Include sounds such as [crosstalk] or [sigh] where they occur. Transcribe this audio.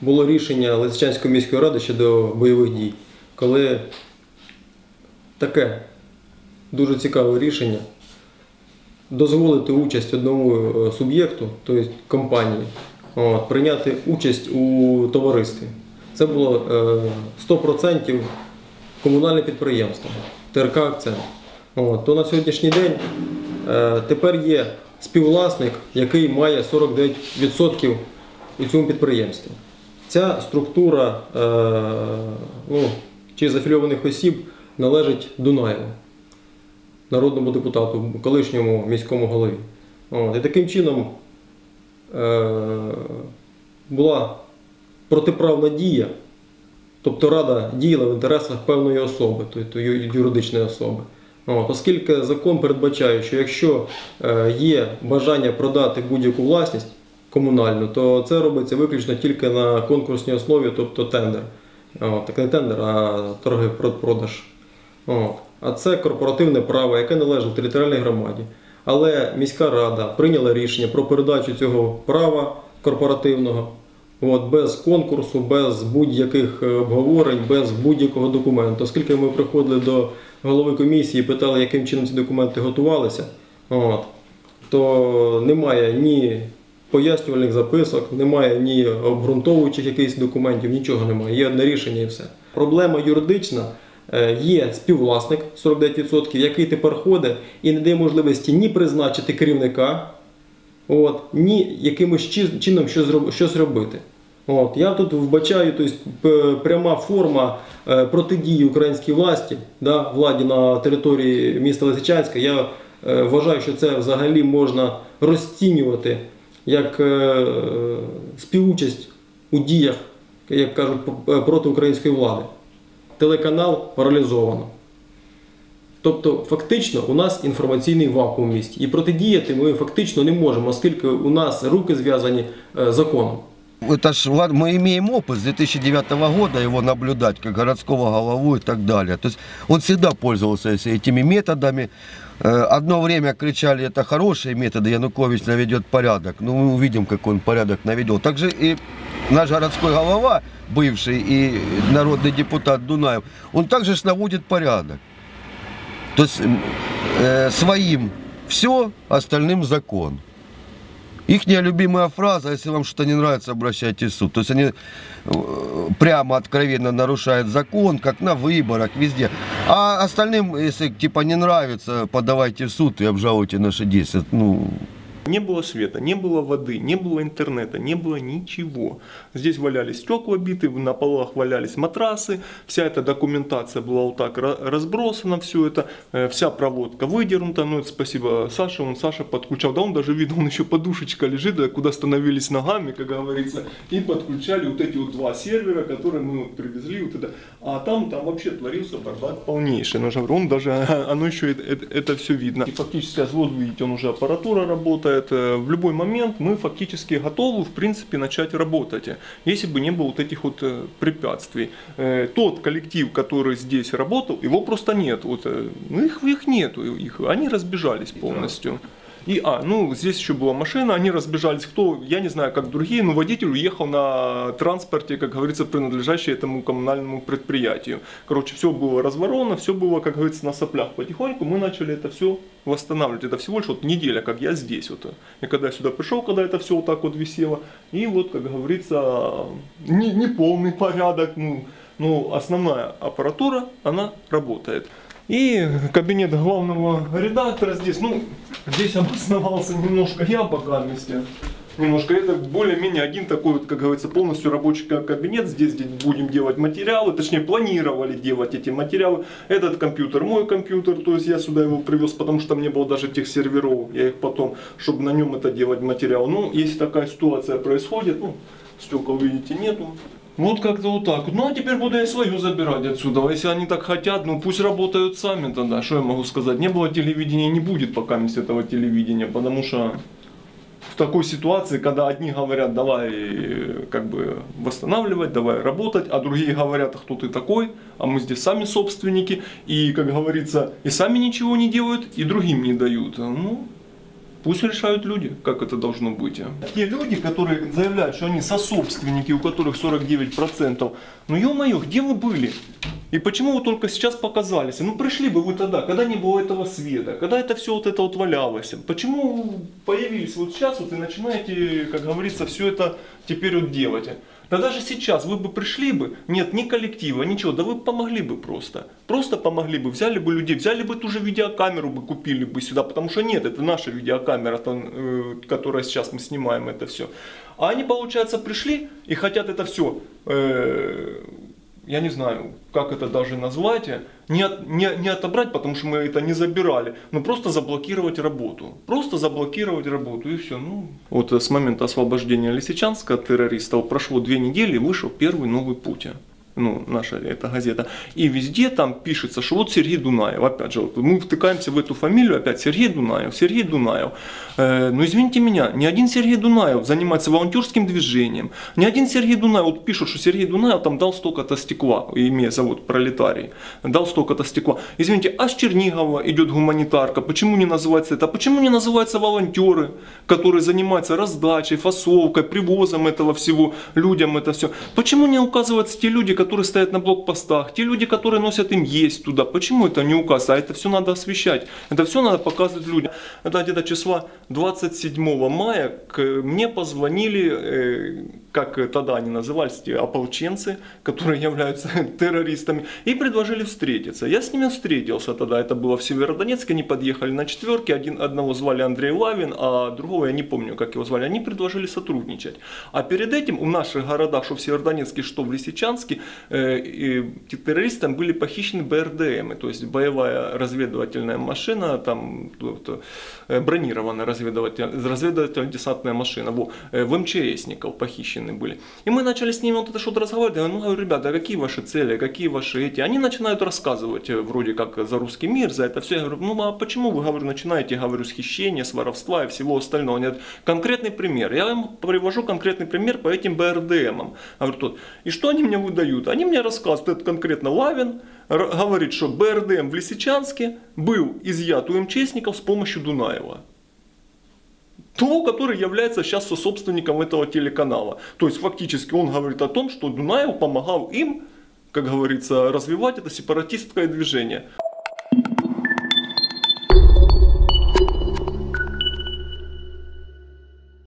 було рішення Лисичанської міської ради щодо бойових дій, коли таке дуже цікаве рішення дозволити участь одному е, суб'єкту, тобто компанії, прийняти участь у товаристві. Це було е, 100% комунальне підприємство, ТРК Акцент. То на сьогоднішній день е, тепер є співвласник, який має 49% у цьому підприємстві. Ця структура е, ну, чи зафільованих осіб належить Дунаєву, народному депутату, колишньому міському голові. От, і таким чином е, була протиправна дія, тобто рада діяла в інтересах певної особи, тобто юридичної особи. От, оскільки закон передбачає, що якщо е, є бажання продати будь-яку власність комунальну, то це робиться виключно тільки на конкурсній основі, тобто тендер. От, так не тендер, а торги про- продаж. От. А це корпоративне право, яке належить територіальній громаді. Але міська рада прийняла рішення про передачу цього права корпоративного от, без конкурсу, без будь-яких е, обговорень, без будь-якого документу. Оскільки ми приходили до голови комісії і питали, яким чином ці документи готувалися, от, то немає ні пояснювальних записок, немає ні обґрунтовуючих якихось документів, нічого немає. Є одне рішення і все. Проблема юридична. Е, Є співвласник 49%, який тепер ходить і не дає можливості ні призначити керівника, от, ні якимось чином щось, робити. От, я тут вбачаю тобто, пряма форма е, протидії українській власті, да, владі на території міста Лисичанська. Я е, вважаю, що це взагалі можна розцінювати як е, співучасть у діях, як кажуть, п- проти української влади. Телеканал паралізовано. Тобто, фактично, у нас інформаційний вакуум в місті. І протидіяти ми фактично не можемо, оскільки у нас руки зв'язані е, законом. Это ж ла- мы имеем опыт с 2009 года его наблюдать как городского голову и так далее. То есть он всегда пользовался эс- этими методами. Э, Одно время кричали, это хорошие методы, Янукович наведет порядок. Ну, мы увидим, какой он порядок наведет. Также и наш городской голова, бывший и народный депутат Дунаев, он также ж наводит порядок. То есть э, своим все, остальным закон. Их любимая фраза, если вам что-то не нравится, обращайтесь в суд. То есть они э, прямо, откровенно нарушают закон, как на выборах, везде. А остальным, если типа не нравится, подавайте в суд и обжалуйте наши действия. Ну, Не было света, не было воды, не было интернета, не было ничего. Здесь валялись стекла биты, на полах валялись матрасы, вся эта документация была вот так ра- разбросана, все это, э, вся проводка выдернута. Ну, это спасибо Саше, он Саша подключал, да он даже видел, он еще подушечка лежит, да, куда становились ногами, как говорится, и подключали вот эти вот два сервера, которые мы вот привезли, вот это. А там, там вообще творился бардак полнейший. Ну, же говорю, он даже, [laughs] оно еще это, это все видно. И фактически, вот видите, он уже аппаратура работает. Э, В любой момент мы фактически готовы, в принципе, начать работать. Если бы не было вот этих вот э, препятствий. Э, Тот коллектив, который здесь работал, его просто нет. Вот, э, ну, их, их нету, их, они разбежались полностью. И, а, ну, здесь еще была машина, они разбежались, кто, я не знаю, как другие, но водитель уехал на транспорте, как говорится, принадлежащий этому коммунальному предприятию. Короче, все было разворовано, все было, как говорится, на соплях потихоньку, мы начали это все восстанавливать. Это всего лишь вот неделя, как я здесь вот. И когда я сюда пришел, когда это все вот так вот висело, и вот, как говорится, не, не полный порядок, ну, ну, основная аппаратура, она работает. И кабинет главного редактора здесь, ну, здесь обосновался немножко я пока вместе. Немножко это более-менее один такой, вот, как говорится, полностью рабочий ка- кабинет. Здесь, где будем делать материалы, точнее планировали делать эти материалы. Этот компьютер мой компьютер, то есть я сюда его привез, потому что там не было даже тех серверов. Я их потом, чтобы на нем это делать материал. Ну, если такая ситуация происходит, ну, стекол, видите, нету. Вот как-то вот так. Ну а теперь буду я свою забирать отсюда. А Если они так хотят, ну пусть работают сами тогда. Что я могу сказать? Не было телевидения, не будет пока этого телевидения, потому что в такой ситуации, когда одни говорят, давай как бы восстанавливать, давай работать, а другие говорят, а кто ты такой, а мы здесь сами собственники, и, как говорится, и сами ничего не делают, и другим не дают. Ну, Пусть решают люди, как это должно быть. Те люди, которые заявляют, что они сособственники, у которых 49%, ну ё-моё, где вы были? И почему вы только сейчас показались? Ну пришли бы вы тогда, когда не было этого света, когда это все вот это вот валялось. Почему появились вот сейчас вот и начинаете, как говорится, все это теперь вот делать? Да даже сейчас вы бы пришли бы, нет ни коллектива, ничего, да вы помогли бы просто. Просто помогли бы, взяли бы людей, взяли бы ту же видеокамеру бы, купили бы сюда, потому что нет, это наша видеокамера, там, э, которая сейчас мы снимаем это все. А они, получается, пришли и хотят это все, я не знаю, как это даже назвать, не, от- не, не отобрать, потому что мы это не забирали, но просто заблокировать работу. Просто заблокировать работу и все. Ну. Вот э, с момента освобождения Лисичанска от террористов прошло две недели, вышел первый новый путь. Ну, наша эта газета. И везде там пишется, что вот Сергей Дунаев. Опять же, вот мы втыкаемся в эту фамилию, опять Сергей Дунаев, Сергей Дунаев. Э, но извините меня, ни один Сергей Дунаев занимается волонтерским движением. Ни один Сергей Дунаев, вот пишут, что Сергей Дунаев там дал столько-то стекла, имея завод пролетарий, дал столько-то стекла. Извините, а с Чернигова идет гуманитарка, почему не называется это? Почему не называются волонтеры, которые занимаются раздачей, фасовкой, привозом этого всего, людям это все? Почему не указываются те люди, которые стоят на блокпостах, те люди, которые носят им есть туда? Почему это не указано? А это все надо освещать, это все надо показывать людям. Это где-то числа 27 мая к, мне позвонили, э, как тогда они назывались, те ополченцы, которые [laughs] являются террористами, и предложили встретиться. Я с ними встретился тогда, это было в Северодонецке, они подъехали на четверке, один, одного звали Андрей Лавин, а другого я не помню, как его звали, они предложили сотрудничать. А перед этим в наших городах, что в Северодонецке, что в Лисичанске, террористам были похищены БРДМ, то есть боевая разведывательная машина, там э, бронированная разведыватель, разведывательно-десантная машина, во, э, в МЧСников похищены были. И мы начали с ними вот это что-то разговаривать, говорю, ну, говорю, ребята, а какие ваши цели, какие ваши эти? Они начинают рассказывать э, вроде как за русский мир, за это все. Я говорю, ну а почему вы, говорю, начинаете, говорю, с хищения, с воровства и всего остального? Они конкретный пример. Я им привожу конкретный пример по этим БРДМам. Говорю, тут, и что они мне выдают? Они мне рассказывают, это конкретно Лавин, говорит, что БРДМ в Лисичанске был изъят у МЧСников с помощью Дунаева того, который является сейчас собственником этого телеканала. То есть фактически он говорит о том, что Дунаев помогал им, как говорится, развивать это сепаратистское движение.